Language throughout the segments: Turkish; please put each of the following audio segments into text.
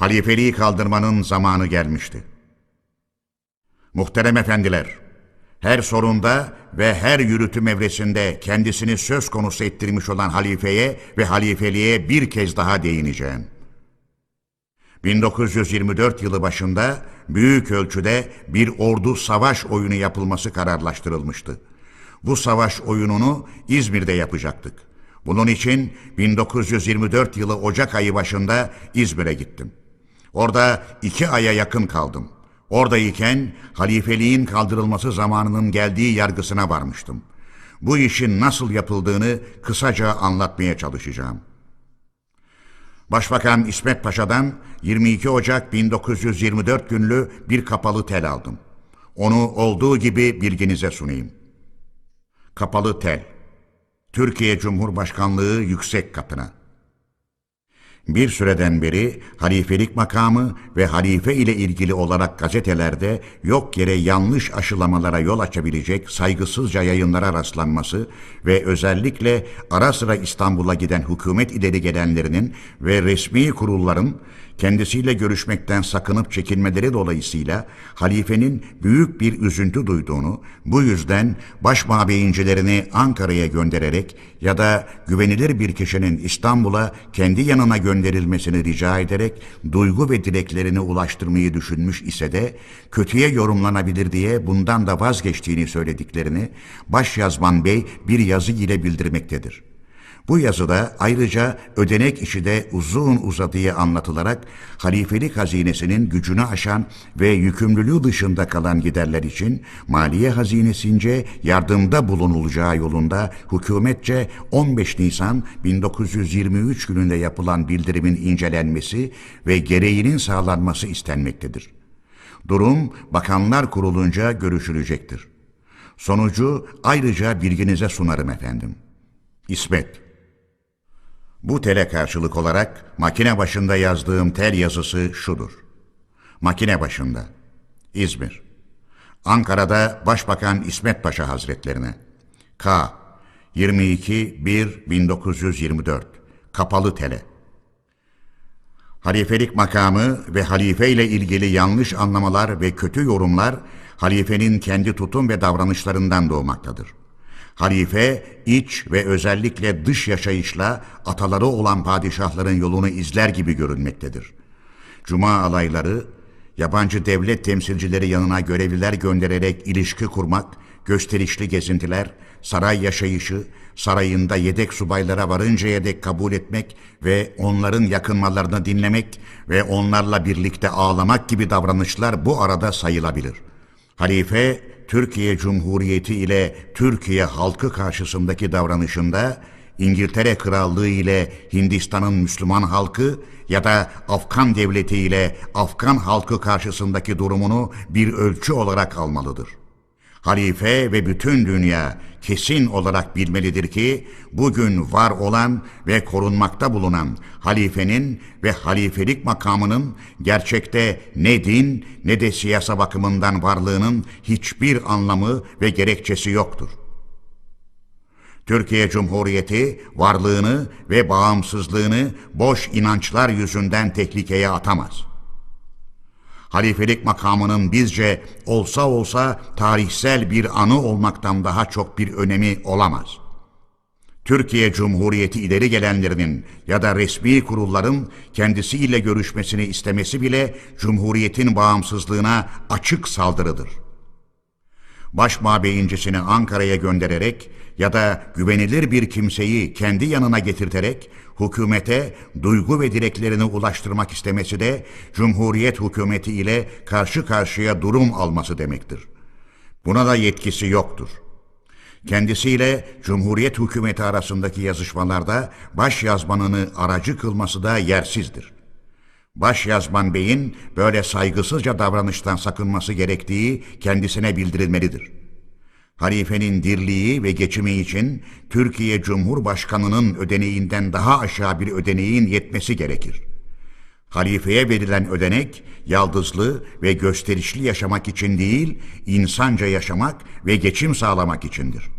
halifeliği kaldırmanın zamanı gelmişti. Muhterem efendiler, her sorunda ve her yürütüm evresinde kendisini söz konusu ettirmiş olan halifeye ve halifeliğe bir kez daha değineceğim. 1924 yılı başında büyük ölçüde bir ordu savaş oyunu yapılması kararlaştırılmıştı. Bu savaş oyununu İzmir'de yapacaktık. Bunun için 1924 yılı Ocak ayı başında İzmir'e gittim. Orada iki aya yakın kaldım. Oradayken halifeliğin kaldırılması zamanının geldiği yargısına varmıştım. Bu işin nasıl yapıldığını kısaca anlatmaya çalışacağım. Başbakan İsmet Paşa'dan 22 Ocak 1924 günlü bir kapalı tel aldım. Onu olduğu gibi bilginize sunayım. Kapalı tel. Türkiye Cumhurbaşkanlığı Yüksek Katına. Bir süreden beri halifelik makamı ve halife ile ilgili olarak gazetelerde yok yere yanlış aşılamalara yol açabilecek saygısızca yayınlara rastlanması ve özellikle ara sıra İstanbul'a giden hükümet ileri gelenlerinin ve resmi kurulların kendisiyle görüşmekten sakınıp çekinmeleri dolayısıyla halifenin büyük bir üzüntü duyduğunu, bu yüzden başmabeyincilerini Ankara'ya göndererek ya da güvenilir bir kişinin İstanbul'a kendi yanına gönderilmesini rica ederek duygu ve dileklerini ulaştırmayı düşünmüş ise de kötüye yorumlanabilir diye bundan da vazgeçtiğini söylediklerini Başyazman Bey bir yazı ile bildirmektedir. Bu yazıda ayrıca ödenek işi de uzun uzadıya anlatılarak halifelik hazinesinin gücünü aşan ve yükümlülüğü dışında kalan giderler için maliye hazinesince yardımda bulunulacağı yolunda hükümetçe 15 Nisan 1923 gününde yapılan bildirimin incelenmesi ve gereğinin sağlanması istenmektedir. Durum Bakanlar Kurulunca görüşülecektir. Sonucu ayrıca bilginize sunarım efendim. İsmet bu tele karşılık olarak makine başında yazdığım tel yazısı şudur. Makine başında. İzmir. Ankara'da Başbakan İsmet Paşa Hazretlerine. K. 22-1-1924. Kapalı tele. Halifelik makamı ve halife ile ilgili yanlış anlamalar ve kötü yorumlar halifenin kendi tutum ve davranışlarından doğmaktadır. Halife iç ve özellikle dış yaşayışla ataları olan padişahların yolunu izler gibi görünmektedir. Cuma alayları, yabancı devlet temsilcileri yanına görevliler göndererek ilişki kurmak, gösterişli gezintiler, saray yaşayışı, sarayında yedek subaylara varıncaya dek kabul etmek ve onların yakınmalarını dinlemek ve onlarla birlikte ağlamak gibi davranışlar bu arada sayılabilir. Halife Türkiye Cumhuriyeti ile Türkiye halkı karşısındaki davranışında İngiltere Krallığı ile Hindistan'ın Müslüman halkı ya da Afgan devleti ile Afgan halkı karşısındaki durumunu bir ölçü olarak almalıdır. Halife ve bütün dünya kesin olarak bilmelidir ki bugün var olan ve korunmakta bulunan halifenin ve halifelik makamının gerçekte ne din ne de siyasa bakımından varlığının hiçbir anlamı ve gerekçesi yoktur. Türkiye Cumhuriyeti varlığını ve bağımsızlığını boş inançlar yüzünden tehlikeye atamaz.'' Halifelik makamının bizce olsa olsa tarihsel bir anı olmaktan daha çok bir önemi olamaz. Türkiye Cumhuriyeti ileri gelenlerinin ya da resmi kurulların kendisiyle görüşmesini istemesi bile Cumhuriyet'in bağımsızlığına açık saldırıdır. Başmabeyincisini Ankara'ya göndererek ya da güvenilir bir kimseyi kendi yanına getirterek hükümete duygu ve dileklerini ulaştırmak istemesi de Cumhuriyet hükümeti ile karşı karşıya durum alması demektir. Buna da yetkisi yoktur. Kendisiyle Cumhuriyet hükümeti arasındaki yazışmalarda baş yazmanını aracı kılması da yersizdir. Baş yazman beyin böyle saygısızca davranıştan sakınması gerektiği kendisine bildirilmelidir.'' Halifenin dirliği ve geçimi için Türkiye Cumhurbaşkanı'nın ödeneğinden daha aşağı bir ödeneğin yetmesi gerekir. Halifeye verilen ödenek, yaldızlı ve gösterişli yaşamak için değil, insanca yaşamak ve geçim sağlamak içindir.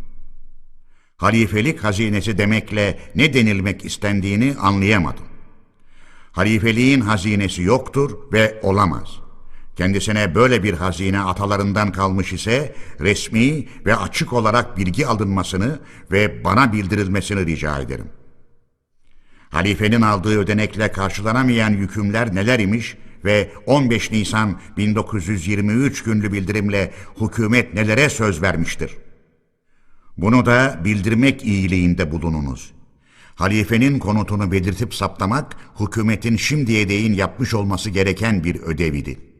Halifelik hazinesi demekle ne denilmek istendiğini anlayamadım. Halifeliğin hazinesi yoktur ve olamaz. Kendisine böyle bir hazine atalarından kalmış ise resmi ve açık olarak bilgi alınmasını ve bana bildirilmesini rica ederim. Halifenin aldığı ödenekle karşılanamayan yükümler neler imiş ve 15 Nisan 1923 günlü bildirimle hükümet nelere söz vermiştir? Bunu da bildirmek iyiliğinde bulununuz. Halifenin konutunu belirtip saptamak, hükümetin şimdiye değin yapmış olması gereken bir ödevidir.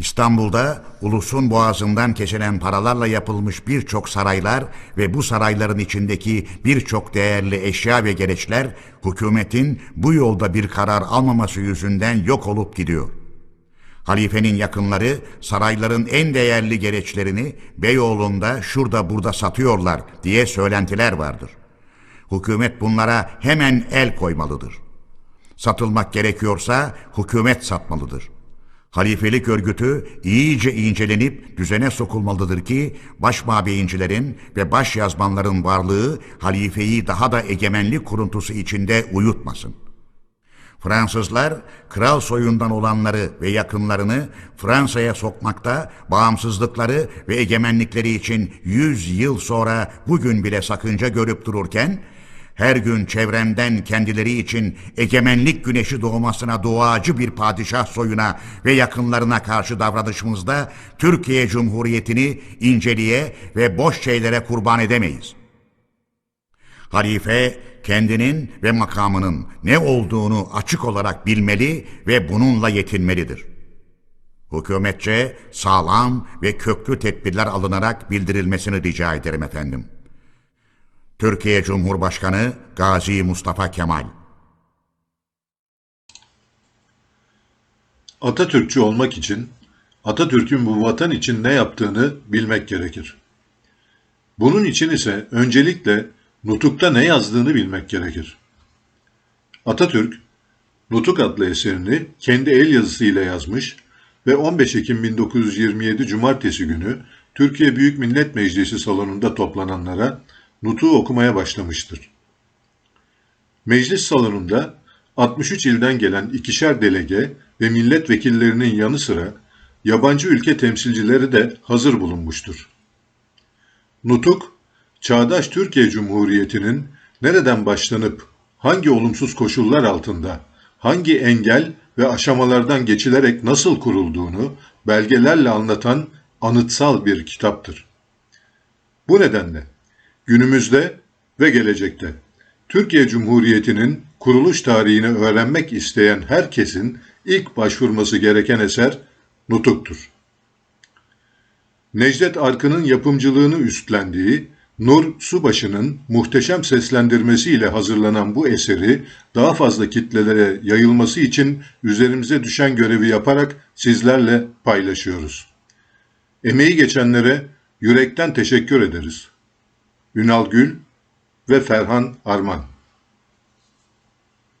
İstanbul'da ulusun boğazından kesilen paralarla yapılmış birçok saraylar ve bu sarayların içindeki birçok değerli eşya ve gereçler hükümetin bu yolda bir karar almaması yüzünden yok olup gidiyor. Halifenin yakınları sarayların en değerli gereçlerini Beyoğlu'nda şurada burada satıyorlar diye söylentiler vardır. Hükümet bunlara hemen el koymalıdır. Satılmak gerekiyorsa hükümet satmalıdır. Halifelik örgütü iyice incelenip düzene sokulmalıdır ki başmabeyincilerin ve baş yazmanların varlığı halifeyi daha da egemenlik kuruntusu içinde uyutmasın. Fransızlar kral soyundan olanları ve yakınlarını Fransa'ya sokmakta bağımsızlıkları ve egemenlikleri için 100 yıl sonra bugün bile sakınca görüp dururken her gün çevremden kendileri için egemenlik güneşi doğmasına duacı bir padişah soyuna ve yakınlarına karşı davranışımızda Türkiye Cumhuriyeti'ni inceliğe ve boş şeylere kurban edemeyiz. Halife kendinin ve makamının ne olduğunu açık olarak bilmeli ve bununla yetinmelidir. Hükümetçe sağlam ve köklü tedbirler alınarak bildirilmesini rica ederim efendim. Türkiye Cumhurbaşkanı Gazi Mustafa Kemal Atatürkçü olmak için Atatürk'ün bu vatan için ne yaptığını bilmek gerekir. Bunun için ise öncelikle Nutuk'ta ne yazdığını bilmek gerekir. Atatürk, Nutuk adlı eserini kendi el yazısıyla yazmış ve 15 Ekim 1927 Cumartesi günü Türkiye Büyük Millet Meclisi salonunda toplananlara Nutuk'u okumaya başlamıştır. Meclis salonunda 63 ilden gelen ikişer delege ve milletvekillerinin yanı sıra yabancı ülke temsilcileri de hazır bulunmuştur. Nutuk, çağdaş Türkiye Cumhuriyeti'nin nereden başlanıp hangi olumsuz koşullar altında, hangi engel ve aşamalardan geçilerek nasıl kurulduğunu belgelerle anlatan anıtsal bir kitaptır. Bu nedenle günümüzde ve gelecekte Türkiye Cumhuriyeti'nin kuruluş tarihini öğrenmek isteyen herkesin ilk başvurması gereken eser Nutuk'tur. Necdet Arkın'ın yapımcılığını üstlendiği Nur Subaşı'nın muhteşem seslendirmesiyle hazırlanan bu eseri daha fazla kitlelere yayılması için üzerimize düşen görevi yaparak sizlerle paylaşıyoruz. Emeği geçenlere yürekten teşekkür ederiz. Ünal Gül ve Ferhan Arman